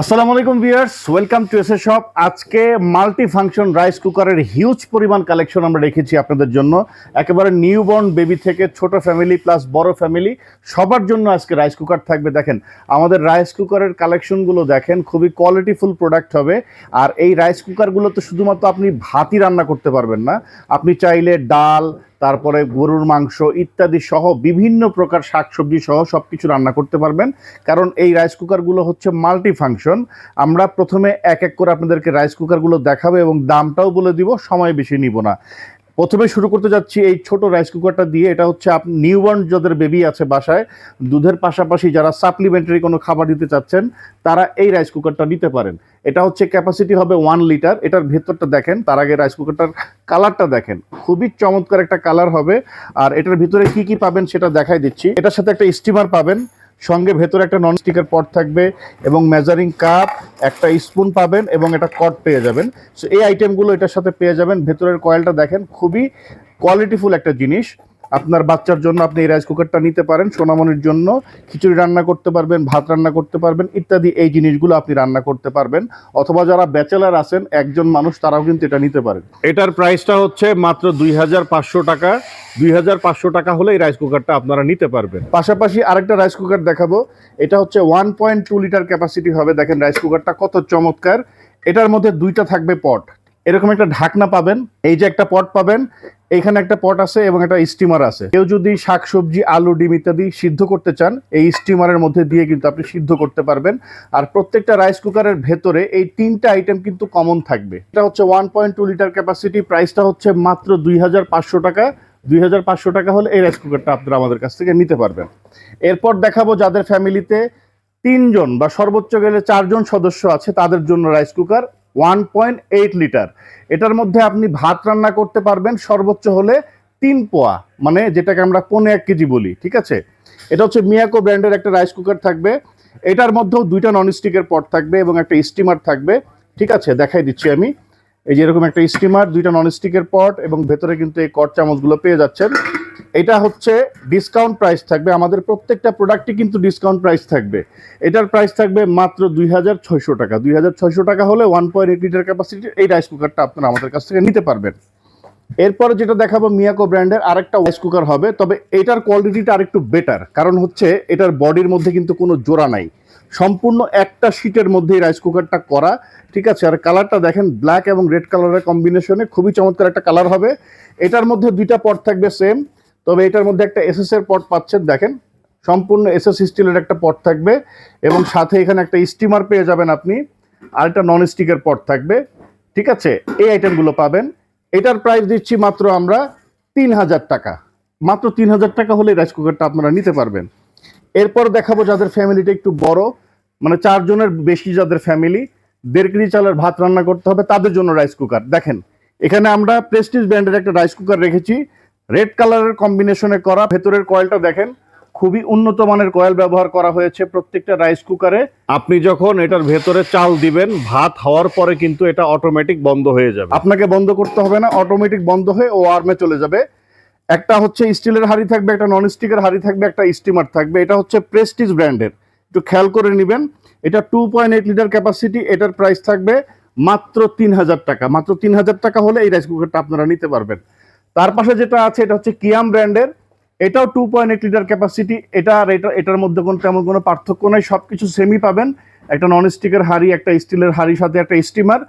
আসসালামু আলাইকুম viewers, welcome to SA shop. আজকে মাল্টি ফাংশন রাইস কুকারের হিউজ পরিমাণ কালেকশন আমরা রেখেছি আপনাদের জন্য। একেবারে নিউবর্ন বেবি থেকে ছোট ফ্যামিলি প্লাস বড় ফ্যামিলি, সবার জন্য আজকে রাইস কুকার থাকবে। দেখেন, আমাদের রাইস কুকারের কালেকশনগুলো দেখেন, খুবই কোয়ালিটিফুল প্রোডাক্ট হবে। আর এই রাইস কুকারগুলোতে শুধুমাত্র আপনি ভাতই রান্না করতে পারবেন না। আপনি চাইলে ডাল তারপরে গরুর মাংস ইত্যাদি সহ বিভিন্ন প্রকার শাকসবজি সহ সব কিছু রান্না করতে পারবেন। কারণ এই রাইস কুকারগুলো হচ্ছে মাল্টি ফাংশন আমরা প্রথমে এক এক করে আপনাদেরকে রাইস কুকারগুলো দেখাবো এবং দামটাও বলে দিব, সময় বেশি নিব না। প্রথমে শুরু করতে যাচ্ছি এই ছোট রাইস কুকারটা দিয়ে। এটা হচ্ছে আপনি নিউবর্ন যাদের বেবি আছে বাসায়, দুধের পাশাপাশি যারা সাপ্লিমেন্টারি কোনো খাবার দিতে চাচ্ছেন, তারা এই রাইস কুকারটা নিতে পারেন। এটা হচ্ছে ক্যাপাসিটি হবে ওয়ান লিটার এটার ভেতরটা দেখেন, তার আগে রাইস কুকারটার কালারটা দেখেন। খুবই চমৎকার একটা কালার হবে। আর এটার ভিতরে কি কি পাবেন সেটা দেখাই দিচ্ছি। এটার সাথে একটা স্টিমার পাবেন। সঙ্গে ভেতরে একটা নন স্টিকের পট থাকবে এবং মেজারিং কাপ একটা স্পুন পাবেন এবং একটা কট পেয়ে যাবেন। সো এই আইটেমগুলো এটার সাথে পেয়ে যাবেন। ভেতরের কয়েলটা দেখেন, খুবই কোয়ালিটিফুল একটা জিনিস। আপনার বাচ্চার জন্য আপনি এই রাইস কুকারটা নিতে পারেন সোনামনির জন্য। খিচুড়ি রান্না করতে পারবেন ভাত রান্না করতে পারবেন ইত্যাদি এই জিনিসগুলো আপনি রান্না করতে পারবেন। অথবা যারা ব্যাচেলার আছেন একজন মানুষ তারাও কিন্তু এটা নিতে পারেন। এটার প্রাইসটা হচ্ছে মাত্র দুই হাজার পাঁচশো টাকা। দুই হাজার পাঁচশো টাকা হলে এই রাইস কুকারটা আপনারা নিতে পারবেন। পাশাপাশি আরেকটা রাইস কুকার দেখাবো। এটা হচ্ছে one point two litre capacity হবে। দেখেন রাইস কুকারটা কত চমৎকার। এটার মধ্যে দুইটা থাকবে পট এরকম একটা ঢাকনা পাবেন, এই যে একটা পট পাবেন এইখানে একটা পট আছে এবং একটা স্টিমার আছে। কেউ যদি শাকসবজি আলু, ডিম ইত্যাদি সিদ্ধ করতে চান, এই স্টিমারের মধ্যে দিয়ে কিন্তু আপনি সিদ্ধ করতে পারবেন। আর প্রত্যেকটা রাইস কুকারের ভেতরে এই তিনটা আইটেম কিন্তু কমন থাকবে। এটা হচ্ছে one point two litre capacity প্রাইসটা হচ্ছে মাত্র দুই হাজার পাঁচশো টাকা। দুই হাজার পাঁচশো টাকা হলে এই রাইস কুকারটা আপনারা আমাদের কাছ থেকে নিতে পারবেন। এরপর দেখাবো যাদের ফ্যামিলিতে তিনজন বা সর্বোচ্চ গেলে চারজন সদস্য আছে, তাদের জন্য rice cooker one point eight litre এটার মধ্যে আপনি ভাত রান্না করতে পারবেন সর্বোচ্চ হলে তিন পোয়া মানে যেটাকে আমরা পনে এক কেজি বলি, ঠিক আছে? এটা হচ্ছে মিয়াকো ব্র্যান্ডের একটা রাইস কুকার থাকবে। এটার মধ্যেও দুইটা ননস্টিকের পট থাকবে এবং একটা স্টিমার থাকবে, ঠিক আছে? দেখাই দিচ্ছি আমি। এই যে এরকম একটা স্টিমার দুইটা ননস্টিকের পট এবং ভেতরে কিন্তু এই কট চামচগুলো পেয়ে যাচ্ছেন। এটা হচ্ছে ডিসকাউন্ট প্রাইস থাকবে। আমাদের প্রত্যেকটা প্রোডাক্টই কিন্তু ডিসকাউন্ট প্রাইস থাকবে। এটার প্রাইস থাকবে মাত্র দুই হাজার ছয়শো টাকা। দুই হাজার ছয়শো টাকা হলে ওয়ান পয়েন্ট এইট লিটার ক্যাপাসিটির এই রাইস কুকারটা আপনারা আমাদের কাছ থেকে নিতে পারবেন। এরপরে যেটা দেখাবো মিয়াকো ব্র্যান্ডের আরেকটা রাইস কুকার হবে, তবে এটার কোয়ালিটিটা আরেকটু বেটার কারণ হচ্ছে এটার বডির মধ্যে কিন্তু কোনো জোড়া নাই। সম্পূর্ণ একটা শীটের মধ্যেই রাইস কুকারটা করা, ঠিক আছে? আর কালারটা দেখেন ব্ল্যাক এবং রেড কালারের কম্বিনেশনে খুবই চমৎকার একটা কালার হবে। এটার মধ্যে দুইটা পট থাকবে সেম তবে এটার মধ্যে একটা এসএস এর পট পাচ্ছেন, দেখেন। সম্পূর্ণ এসএস স্টিলের একটা পট থাকবে এবং সাথে এখানে একটা স্টিমার পেয়ে যাবেন আপনি, আর একটা নন স্টিকের পট থাকবে। ঠিক আছে? এই আইটেমগুলো পাবেন। এটার প্রাইস দিচ্ছি মাত্র আমরা তিন হাজার টাকা। মাত্র তিন হাজার টাকা হলে রাইস কুকারটা আপনারা নিতে পারবেন। এরপর দেখাবো যাদের ফ্যামিলিটা একটু বড় মানে চারজনের বেশি যাদের ফ্যামিলি দেড় কেজি চালের ভাত রান্না করতে হবে, তাদের জন্য রাইস কুকার দেখেন, এখানে আমরা প্রেস্টিজ ব্র্যান্ডের একটা রাইস কুকার রেখেছি। রেড কালারের কম্বিনেশনে করা, ভেতরের কয়েলটা দেখেন, খুবই উন্নত মানের কয়েল ব্যবহার করা হয়েছে প্রত্যেকটা রাইস কুকারে আপনি যখন এটার ভেতরে চাল দিবেন, ভাত হওয়ার পরে কিন্তু এটা অটোমেটিক বন্ধ হয়ে যাবে। আপনাকে বন্ধ করতে হবে না অটোমেটিক বন্ধ হয়ে ও আর্মে চলে যাবে। একটা হচ্ছে স্টিলের হাড়ি থাকবে, একটা নন স্টিকের হাড়ি থাকবে, একটা স্টিমার থাকবে। এটা হচ্ছে প্রেস্টিজ ব্র্যান্ডের একটু খেয়াল করে নেবেন, এটা two point eight litre capacity এটার প্রাইস থাকবে মাত্র তিন হাজার টাকা। মাত্র তিন হাজার টাকা হলে এই রাইস কুকারটা আপনারা নিতে পারবেন। তার পাশে যেটা আছে, এটা হচ্ছে কিয়াম ব্র্যান্ডের। এটাও two point eight litre capacity এটা আর এটা, এটার মধ্যে কোনো, তেমন কোনো পার্থক্য নেই। সব কিছু সেমই পাবেন। একটা নন স্টিকের হাড়ি, একটা স্টিলের হাড়ির সাথে একটা steamer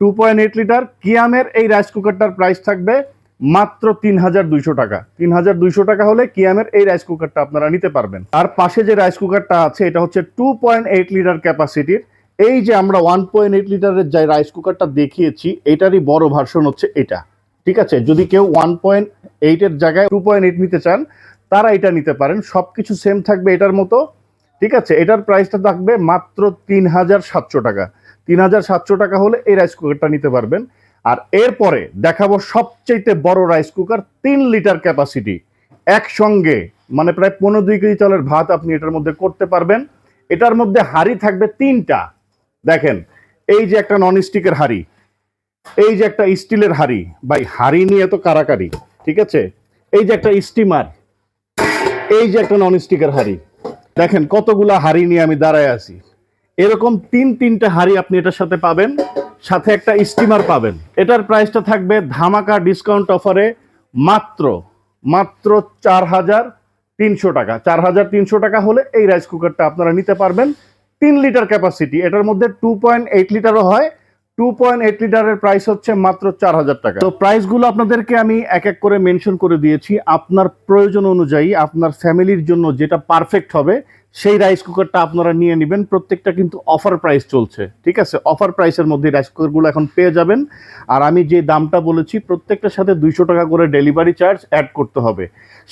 two point eight litre কিয়ামের এই রাইস কুকারটার প্রাইস থাকবে মাত্র তিন হাজার দুইশো টাকা। তিন হাজার দুইশো টাকা হলে কিয়ামের এই রাইস কুকারটা আপনারা নিতে পারবেন। আর পাশে যে রাইস কুকারটা আছে, এটা হচ্ছে টু পয়েন্ট এইট লিটার ক্যাপাসিটির এই যে আমরা ওয়ান পয়েন্ট এইট লিটারের যে রাইস কুকারটা দেখিয়েছি, এটারই বড় ভার্সন হচ্ছে এটা। ঠিক আছে? যদি কেউ ওয়ান পয়েন্ট এইটের জায়গায় টু পয়েন্ট এইট নিতে চান, তারা এটা নিতে পারেন। সব কিছু সেম থাকবে এটার মতো। ঠিক আছে? এটার প্রাইসটা থাকবে মাত্র তিন হাজার সাতশো টাকা। তিন হাজার সাতশো টাকা হলে এই রাইস কুকারটা নিতে পারবেন। আর এরপরে দেখাবো সবচেয়ে বড় রাইস কুকার তিন লিটার ক্যাপাসিটি একসঙ্গে মানে প্রায় পনেরো দুই কেজি চালের ভাত আপনি এটার মধ্যে করতে পারবেন। এটার মধ্যে হাড়ি থাকবে তিনটা। দেখেন, এই যে একটা নন স্টিকের হাড়ি। এই যে একটা স্টিলের হাড়ি, ভাই হাড়ি নিয়ে তো কারাকারি, ঠিক আছে? এই যে একটা স্টিমার, এই যে একটা নন স্টিকের হাড়ি, দেখেন কতগুলা হাড়ি নিয়ে আমি দাঁড়ায় আছি। এরকম তিন তিনটে হাড়ি আপনি এটার সাথে পাবেন, সাথে একটা স্টিমার পাবেন। এটার প্রাইসটা থাকবে ধামাকা ডিসকাউন্ট অফারে মাত্র মাত্র চার হাজার তিনশো টাকা। চার হাজার তিনশো টাকা হলে এই রাইস কুকারটা আপনারা নিতে পারবেন। তিন লিটার ক্যাপাসিটি এটার মধ্যে টু পয়েন্ট এইট লিটারও হয় টু পয়েন্ট এইট লিটারের প্রাইস হচ্ছে মাত্র চার হাজার টাকা। তো প্রাইসগুলো আপনাদেরকে আমি এক এক করে মেনশন করে দিয়েছি। আপনার প্রয়োজন অনুযায়ী, আপনার ফ্যামিলির জন্য যেটা পারফেক্ট হবে, সেই রাইস কুকারটা আপনারা নিয়ে নেবেন। প্রত্যেকটা কিন্তু অফার প্রাইস চলছে, ঠিক আছে? অফার প্রাইসের মধ্যে রাইস কুকারগুলো এখন পেয়ে যাবেন। আর আমি যে দামটা বলেছি, প্রত্যেকটার সাথে দুইশো টাকা করে ডেলিভারি চার্জ অ্যাড করতে হবে।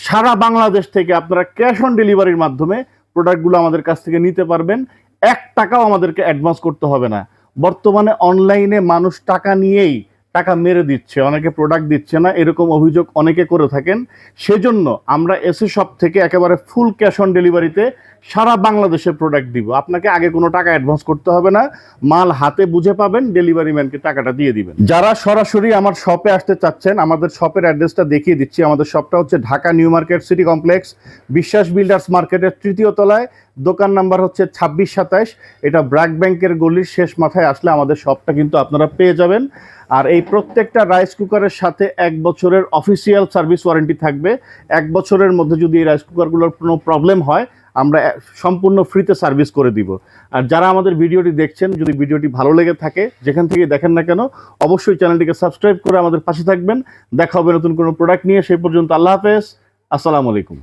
সারা বাংলাদেশ থেকে আপনারা ক্যাশ অন ডেলিভারির মাধ্যমে প্রোডাক্টগুলো আমাদের কাছ থেকে নিতে পারবেন। এক টাকাও আমাদেরকে অ্যাডভান্স করতে হবে না। বর্তমানে অনলাইনে মানুষ টাকা নিয়েই টাকা মেরে দিচ্ছে, অনেকে প্রোডাক্ট দিচ্ছে না, এরকম অভিযোগ অনেকে করে থাকেন। সেজন্য আমরা এসে শপ থেকে একেবারে ফুল ক্যাশ অন ডেলিভারিতে সারা বাংলাদেশে প্রোডাক্ট দিব। আপনাকে আগে কোনো টাকা অ্যাডভান্স করতে হবে না, মাল হাতে বুঝে পাবেন ডেলিভারি ম্যানকে টাকাটা দিয়ে দিবেন। যারা সরাসরি আমার শপে আসতে চাচ্ছেন, আমাদের শপের অ্যাড্রেসটা দেখিয়ে দিচ্ছি। আমাদের শপটা হচ্ছে Dhaka new market city complex, Biswas builders মার্কেটের তৃতীয় তলায়। দোকান নাম্বার হচ্ছে ছাব্বিশ সাতাইশ। এটা ব্র্যাক ব্যাংকের গলির শেষ মাথায় আসলে আমাদের শপটা কিন্তু আপনারা পেয়ে যাবেন। আর এই প্রত্যেকটা রাইস কুকারের সাথে এক বছরের অফিসিয়াল সার্ভিস ওয়ারেন্টি থাকবে। এক বছরের মধ্যে যদি এই রাইস কুকারগুলোর কোনো প্রবলেম হয়, আমরা সম্পূর্ণ ফ্রিতে সার্ভিস করে দিব। আর যারা আমাদের ভিডিওটি দেখছেন, যদি ভিডিওটি ভালো লেগে থাকে, যেখান থেকে দেখেন না কেন, অবশ্যই চ্যানেলটিকে সাবস্ক্রাইব করে আমাদের পাশে থাকবেন। দেখা হবে নতুন কোনো প্রোডাক্ট নিয়ে, সেই পর্যন্ত আল্লাহ হাফেজ। আসসালামু আলাইকুম।